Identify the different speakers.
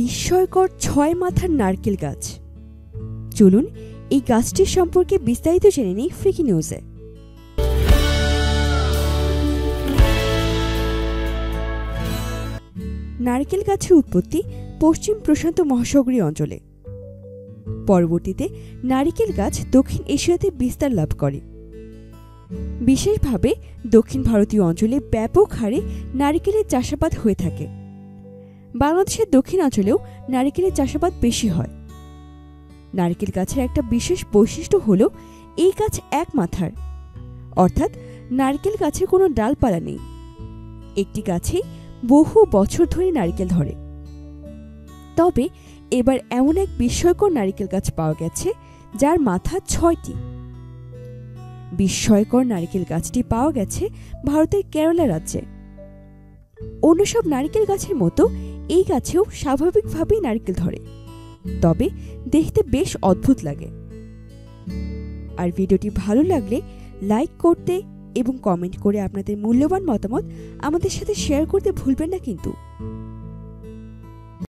Speaker 1: বিস্ময়কর ছয় মাথার নারকেল গাছ। চলুন এই গাছটির সম্পর্কে বিস্তারিত জেনে নিই ফ্রিকি নিউজে। নারকেল গাছের উৎপত্তি পশ্চিম প্রশান্ত মহাসাগরীয় অঞ্চলে। পরবর্তীতে নারিকেল গাছ দক্ষিণ এশিয়াতে বিস্তার লাভ করে। বিশেষভাবে দক্ষিণ ভারতীয় অঞ্চলে ব্যাপক হারে নারিকেলের চাষাবাদ হয়ে থাকে। বাংলাদেশের দক্ষিণাঞ্চলেও নারিকেলের চাষাবাদ বেশি হয়। নারিকেল গাছের একটা বিশেষ বৈশিষ্ট্য হলো এই গাছ এক মাথার। অর্থাৎ নারকেল গাছের কোনো ডালপালা নেই। একটি গাছেই বহু বছর ধরে নারকেল ধরে। তবে এবার এমন এক বিস্ময়কর নারিকেল গাছ পাওয়া গেছে, যার মাথা ছয়টি। বিস্ময়কর নারিকেল গাছটি পাওয়া গেছে ভারতের কেরালা রাজ্যে। অন্য সব নারিকেল গাছের মতো এই গাছেও স্বাভাবিকভাবেই নারকেল ধরে। তবে দেখতে বেশ অদ্ভুত লাগে। আর ভিডিওটি ভালো লাগলে লাইক করতে এবং কমেন্ট করে আপনাদের মূল্যবান মতামত আমাদের সাথে শেয়ার করতে ভুলবেন না কিন্তু।